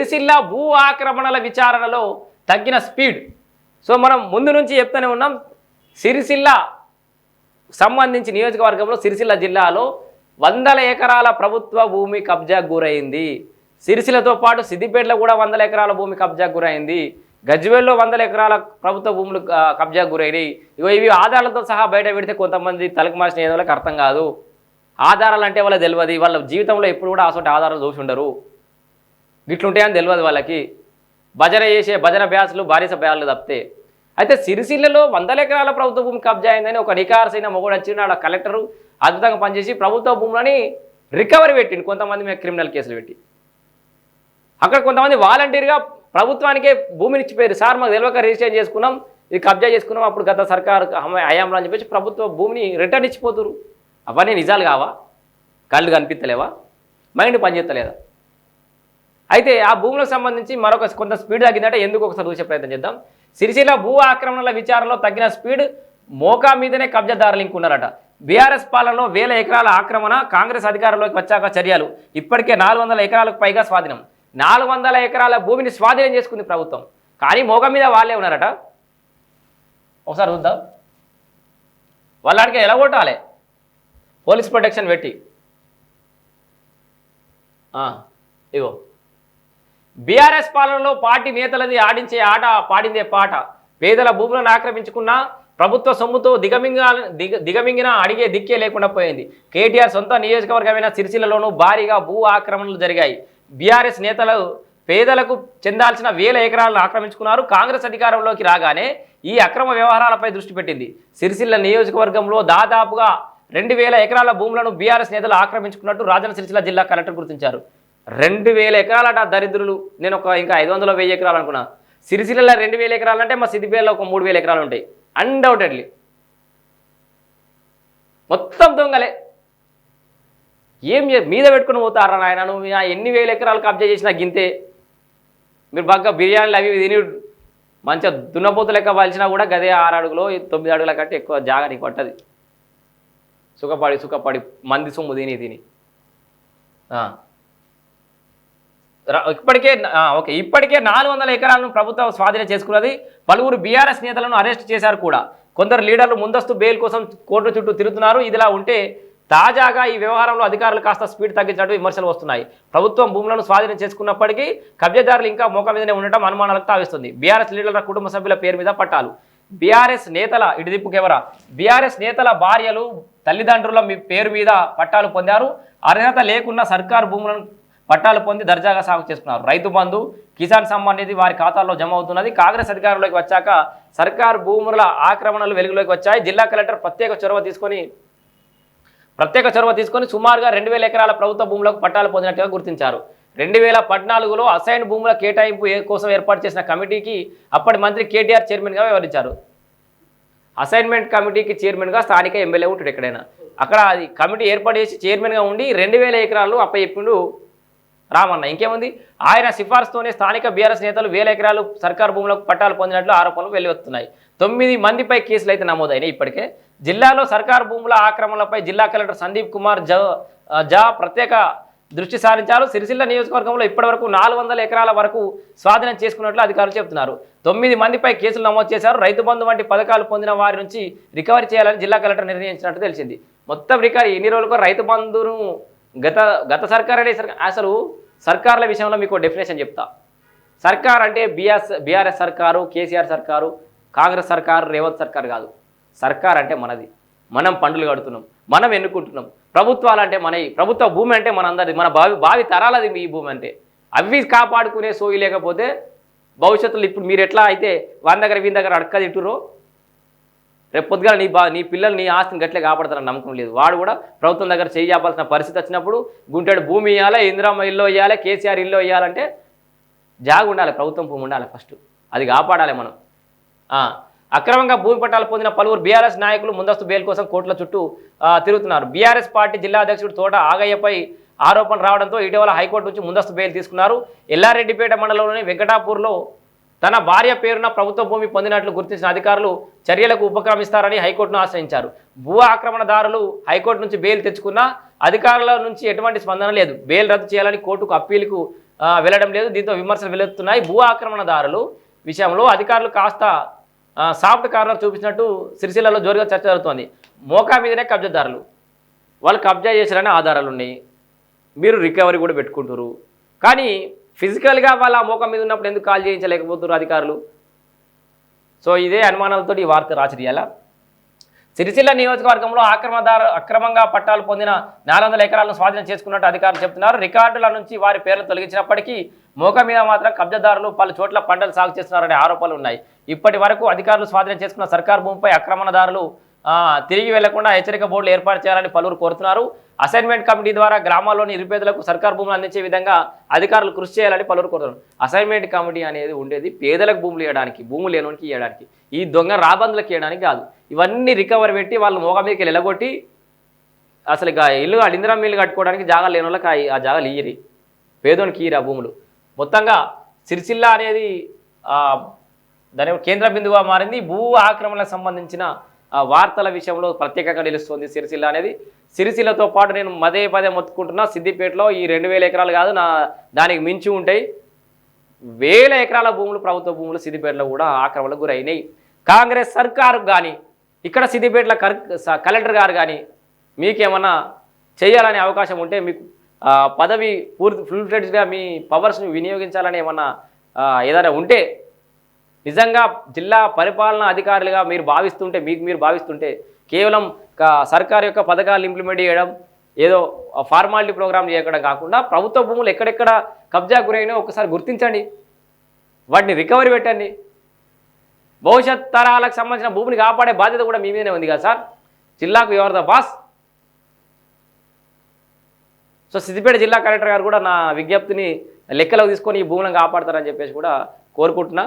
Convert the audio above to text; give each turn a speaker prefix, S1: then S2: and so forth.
S1: సిరిసిల్ల భూ ఆక్రమణల విచారణలో తగ్గిన స్పీడ్. సో మనం ముందు నుంచి చెప్తూనే ఉన్నాం సిరిసిల్ల సంబంధించి నియోజకవర్గంలో సిరిసిల్ల జిల్లాలో వందల ఎకరాల ప్రభుత్వ భూమి కబ్జాకు గురైంది. సిరిసిల్లతో పాటు సిద్దిపేటలో కూడా వందల ఎకరాల భూమి కబ్జాకు గురైంది. గజ్వేల్లో వందల ఎకరాల ప్రభుత్వ భూములు ఆ, కబ్జాకు ఇవి ఇవి ఆధారాలతో సహా బయట పెడితే కొంతమంది తలకు మాసిన ఏదో వాళ్ళకి అర్థం కాదు. ఆధారాలు అంటే వాళ్ళకి తెలియదు వాళ్ళ జీవితంలో ఎప్పుడు కూడా అసలు ఆధారాలు చూసి ఉండరు. గిట్లుంటాయని తెలియదు వాళ్ళకి. భజన చేసే భజన బ్యాసులు బారిస బ్యాసులు తప్పితే. అయితే సిరిసిల్లలో వందల ఎకరాల ప్రభుత్వ భూమి కబ్జా అయిందని ఒక నికారసైన మొగుడు వచ్చిన ఆడ కలెక్టరు అద్భుతంగా పనిచేసి ప్రభుత్వ భూములని రికవరీ పెట్టింది కొంతమంది మీద క్రిమినల్ కేసులు పెట్టి. అక్కడ కొంతమంది వాలంటీర్గా ప్రభుత్వానికే భూమిని ఇచ్చిపోయారు సార్ మాకు తెలియక రిజిస్టర్ చేసుకున్నాం ఇది కబ్జా చేసుకున్నాం అప్పుడు గత సర్కారు హయాంలో అని చెప్పేసి ప్రభుత్వ భూమిని రిటర్న్ ఇచ్చిపోతురు అవన్నీ నిజాలు కావా? కళ్ళు కనిపిస్తలేవా మైండ్ పనిచేస్తలేదా అయితే ఆ భూములకు సంబంధించి మరొక కొంత స్పీడ్ తగ్గిందంటే. ఎందుకు ఒకసారి చూసే ప్రయత్నం చేద్దాం. సిరిసిల్ల భూ ఆక్రమణల విచారణలో తగ్గిన స్పీడ్ మోకా మీదనే కబ్జాదారులు ఇంకున్నారట బీఆర్ఎస్ పాలనలో వేల ఎకరాల ఆక్రమణ కాంగ్రెస్ అధికారంలోకి వచ్చాక చర్యలు. ఇప్పటికే నాలుగు వందల ఎకరాలకు పైగా స్వాధీనం. నాలుగు వందల ఎకరాల భూమిని స్వాధీనం చేసుకుంది ప్రభుత్వం. కానీ మోక మీద వాళ్ళే ఉన్నారట. ఒకసారి చూద్దాం. వాళ్ళకి ఎలా కొట్టాలి? పోలీస్ ప్రొటెక్షన్ పెట్టి. ఇగో. బీఆర్ఎస్ పాలనలో పార్టీ నేతలది ఆడించే ఆట పాడిందే పాట. పేదల భూములను ఆక్రమించుకున్న ప్రభుత్వ సొమ్ముతో దిగమింగ దిగ దిగమింగిన అడిగే దిక్కే లేకుండా పోయింది. కేటీఆర్ సొంత నియోజకవర్గమైన సిరిసిల్లలోనూ భారీగా భూ ఆక్రమణలు జరిగాయి. బీఆర్ఎస్ నేతలు పేదలకు చెందాల్సిన వేల ఎకరాలను ఆక్రమించుకున్నారు. కాంగ్రెస్ అధికారంలోకి రాగానే ఈ అక్రమ వ్యవహారాలపై దృష్టి పెట్టింది. సిరిసిల్ల నియోజకవర్గంలో దాదాపుగా రెండు వేల ఎకరాల భూములను బీఆర్ఎస్ నేతలు ఆక్రమించుకున్నట్టు రాజన్న సిరిసిల్ల జిల్లా కలెక్టర్ గుర్తించారు. రెండు వేల ఎకరాలట దరిద్రులు. నేను ఒక ఇంకా ఐదు వందల వెయ్యి ఎకరాలు అనుకున్నా. సిరిసిల్లలో రెండు వేల ఎకరాలు అంటే మా సిద్దిపేటలో ఒక మూడు వేల ఎకరాలు ఉంటాయి. అన్డౌటెడ్లీ మొత్తం దొంగలే. ఏం మీద పెట్టుకుని పోతారా నాయన? నువ్వు ఆ ఎన్ని వేల ఎకరాలు కబ్జా చేసినా గింతే. మీరు బాగా బిర్యానీలు అవి తిని మంచిగా దున్నపోతు లెక్క వలిచినా కూడా గదే ఆరు అడుగులో తొమ్మిది అడుగుల కంటే ఎక్కువ జాగా నీకు పట్టదు. సుఖపడి సుఖపడి మంది సొమ్ము తిని తిని. ఇప్పటికే ఓకే ఇప్పటికే నాలుగు వందల ఎకరాలను ప్రభుత్వం స్వాధీనం చేసుకున్నది. పలువురు బీఆర్ఎస్ నేతలను అరెస్ట్ చేశారు కూడా. కొందరు లీడర్లు ముందస్తు బెయిల్ కోసం కోర్టు చుట్టూ తిరుగుతున్నారు. ఇదిలా ఉంటే తాజాగా ఈ వ్యవహారంలో అధికారులు కాస్త స్పీడ్ తగ్గించినట్టు విమర్శలు వస్తున్నాయి. ప్రభుత్వం భూములను స్వాధీనం చేసుకున్నప్పటికీ కబ్జదారులు ఇంకా మోక మీదనే ఉండటం అనుమానాలకు తావిస్తుంది. బీఆర్ఎస్ లీడర్ల కుటుంబ సభ్యుల పేరు మీద పట్టాలు. బీఆర్ఎస్ నేతల ఇటుదిప్పు కెవరా బీఆర్ఎస్ నేతల భార్యలు తల్లిదండ్రుల మీ పేరు మీద పట్టాలు పొందారు. అర్హత లేకున్న సర్కారు భూములను పట్టాలు పొంది దర్జాగా సాగు చేస్తున్నారు. రైతు బంధు కిసాన్ సమ్మాన్ నిధి వారి ఖాతాల్లో జమ అవుతున్నది. కాంగ్రెస్ అధికారంలోకి వచ్చాక సర్కార్ భూముల ఆక్రమణలు వెలుగులోకి వచ్చాయి. జిల్లా కలెక్టర్ ప్రత్యేక చొరవ తీసుకొని ప్రత్యేక చొరవ తీసుకొని సుమారుగా రెండు వేల ఎకరాల ప్రభుత్వ భూములకు పట్టాలు పొందినట్టుగా గుర్తించారు. రెండు వేల పద్నాలుగులో అసైన్ భూముల కేటాయింపు కోసం ఏర్పాటు చేసిన కమిటీకి అప్పటి మంత్రి కేటీఆర్ చైర్మన్గా వ్యవహరించారు. అసైన్మెంట్ కమిటీకి చైర్మన్గా స్థానిక ఎమ్మెల్యే ఉంటాడు ఎక్కడైనా. అక్కడ అది కమిటీ ఏర్పాటు చేసి చైర్మన్గా ఉండి రెండు వేల ఎకరాలు అప్పచెప్పిండు రామన్న. ఇంకేముంది? ఆయన సిఫార్సుతోనే స్థానిక బీఆర్ఎస్ నేతలు వేల ఎకరాలు సర్కారు భూములకు పట్టాలు పొందినట్లు ఆరోపణలు వెల్లువెత్తున్నాయి. తొమ్మిది మందిపై కేసులు అయితే నమోదైనాయి ఇప్పటికే. జిల్లాలో సర్కారు భూముల ఆక్రమణలపై జిల్లా కలెక్టర్ సందీప్ కుమార్ జా జా ప్రత్యేక దృష్టి సారించారు. సిరిసిల్ల నియోజకవర్గంలో ఇప్పటివరకు నాలుగు వందల ఎకరాల వరకు స్వాధీనం చేసుకున్నట్లు అధికారులు చెబుతున్నారు. తొమ్మిది మందిపై కేసులు నమోదు చేశారు. రైతు బంధు వంటి పథకాలు పొందిన వారి నుంచి రికవరీ చేయాలని జిల్లా కలెక్టర్ నిర్ణయించినట్టు తెలిసింది. మొత్తం రికవరీ ఎన్ని రోజులకు రైతు బంధును గత గత సర్కార్ అనే అసలు సర్కార్ల విషయంలో మీకు డెఫినేషన్ చెప్తా. సర్కార్ అంటే బీఆర్ బీఆర్ఎస్ సర్కారు కేసీఆర్ సర్కారు కాంగ్రెస్ సర్కారు రేవంత్ సర్కార్ కాదు. సర్కార్ అంటే మనది. మనం పండ్లు కడుతున్నాం. మనం ఎన్నుకుంటున్నాం. ప్రభుత్వాలు అంటే మనవి ప్రభుత్వ భూమి అంటే మనందరిది. మన భావి భావి తరాలది ఈ భూమి అంటే. అవి కాపాడుకునే సోయి లేకపోతే భవిష్యత్తులో ఇప్పుడు మీరు ఎట్లా అయితే వాని దగ్గర వీని దగ్గర అడక్క తింటురో రేపు పొద్దుగా నీ బా నీ పిల్లలు నీ ఆస్తిని గట్లే కాపాడతారని నమ్మకం లేదు. వాడు కూడా ప్రభుత్వం దగ్గర చేయాల్సిన పరిస్థితి వచ్చినప్పుడు గుంటెడు భూమి ఇవ్వాలి ఇందిరామ్మ ఇల్లు ఇవ్వాలి కేసీఆర్ ఇల్లు ఇవ్వాలంటే జాగు ఉండాలి ప్రభుత్వం భూమి ఉండాలి ఫస్ట్. అది కాపాడాలి మనం. అక్రమంగా భూమి పట్టాలు పొందిన పలువురు బీఆర్ఎస్ నాయకులు ముందస్తు బెయిల్ కోసం కోర్టుల చుట్టూ తిరుగుతున్నారు. బీఆర్ఎస్ పార్టీ జిల్లా అధ్యక్షుడు తోట ఆగయ్యపై ఆరోపణ రావడంతో ఇటీవల హైకోర్టు నుంచి ముందస్తు బెయిల్ తీసుకున్నారు. ఎల్లారెడ్డిపేట మండలంలోని వెంకటాపూర్లో తన భార్య పేరున ప్రభుత్వ భూమి పొందినట్లు గుర్తించిన అధికారులు చర్యలకు ఉపక్రమిస్తారని హైకోర్టును ఆశ్రయించారు. భూ ఆక్రమణదారులు హైకోర్టు నుంచి బెయిల్ తెచ్చుకున్నా అధికారుల నుంచి ఎటువంటి స్పందన లేదు. బెయిల్ రద్దు చేయాలని కోర్టుకు అప్పీలుకు వెళ్ళడం లేదు. దీంతో విమర్శలు వెలుతున్నాయి భూ ఆక్రమణదారులు విషయంలో అధికారులు కాస్త సాఫ్ట్ కార్నర్ చూపించినట్టు సిరిసిల్లలో జోరుగా చర్చ జరుగుతోంది. మోకా మీదనే కబ్జాదారులు. వాళ్ళు కబ్జా చేశారనే ఆధారాలు ఉన్నాయి మీరు రికవరీ కూడా పెట్టుకుంటారు కానీ ఫిజికల్గా వాళ్ళ మోకం మీద ఉన్నప్పుడు ఎందుకు కాల్ చేయించలేకపోతున్నారు అధికారులు? సో ఇదే అనుమానాలతో ఈ వార్త రాచరియాల సిరిసిల్ల నియోజకవర్గంలో అక్రమదారు అక్రమంగా పట్టాలు పొందిన నాలుగు వందల ఎకరాలను స్వాధీనం చేసుకున్నట్టు అధికారులు చెబుతున్నారు రికార్డుల నుంచి వారి పేర్లు తొలగించినప్పటికీ మోక మీద మాత్రం కబ్జాదారులు పలు చోట్ల పంటలు సాగు చేస్తున్నారనే ఆరోపణలు ఉన్నాయి. ఇప్పటి వరకు అధికారులు స్వాధీనం చేసుకున్న సర్కార్ భూమిపై అక్రమణదారులు తిరిగి వెళ్ళకుండా హెచ్చరిక బోర్డులు ఏర్పాటు చేయాలని పలువురు కోరుతున్నారు. అసైన్మెంట్ కమిటీ ద్వారా గ్రామాల్లో నిరుపేదలకు సర్కార్ భూములు అందించే విధంగా అధికారులు కృషి చేయాలని పలువురు కోరుతున్నారు. అసైన్మెంట్ కమిటీ అనేది ఉండేది పేదలకు భూములు ఇవ్వడానికి భూములు లేనోనికి ఇవ్వడానికి ఈ దొంగ రాబందులకు ఇవ్వడానికి కాదు. ఇవన్నీ రికవరీ పెట్టి వాళ్ళు మోగ మీదకి వెళ్ళగొట్టి అసలు ఇల్లు ఇందిరా ఇల్లు కట్టుకోవడానికి జాగాలు లేని వాళ్ళకి ఆ- జాగాలు ఇయ్యరి. పేదోనికి ఇయ్యరు ఆ భూములు. మొత్తంగా సిరిసిల్ల అనేది దాని కేంద్ర బిందువుగా మారింది. భూ ఆక్రమణలకు సంబంధించిన వార్తల విషయంలో ప్రత్యేకంగా నిలుస్తుంది సిరిసిల్ల అనేది. సిరిసిల్లతో పాటు నేను మదే పదే మొత్తుకుంటున్నా. సిద్దిపేటలో ఈ రెండు వేల ఎకరాలు కాదు నా దానికి మించి ఉంటాయి. వేల ఎకరాల భూములు ప్రభుత్వ భూములు సిద్దిపేటలో కూడా ఆక్రమణకు గురైనాయి. కాంగ్రెస్ సర్కారు కానీ ఇక్కడ సిద్దిపేటలో స- కలెక్టర్ గారు కానీ మీకేమన్నా చేయాలనే అవకాశం ఉంటే మీకు పదవి పూర్తి ఫుల్ ఫ్లెడ్జ్గా మీ పవర్స్ని వినియోగించాలని ఏమన్నా ఏదైనా ఉంటే నిజంగా జిల్లా పరిపాలనా అధికారులుగా మీరు భావిస్తుంటే మీకు మీరు భావిస్తుంటే కేవలం సర్కారు సర్కార్ యొక్క పథకాలు ఇంప్లిమెంట్ చేయడం ఏదో ఫార్మాలిటీ ప్రోగ్రామ్ చేయడం కాకుండా ప్రభుత్వ భూములు ఎక్కడెక్కడ కబ్జా గురైనా ఒకసారి గుర్తించండి. వాటిని రికవరీ పెట్టండి. భవిష్యత్ తరాలకు సంబంధించిన భూమిని కాపాడే బాధ్యత కూడా మీ మీదనే ఉంది కదా సార్? జిల్లాకు ఎవరు ద బాస్ సో సిద్దిపేట జిల్లా కలెక్టర్ గారు కూడా నా విజ్ఞప్తిని లెక్కలోకి తీసుకొని ఈ భూములను కాపాడతారని చెప్పేసి కూడా కోరుకుంటున్నా.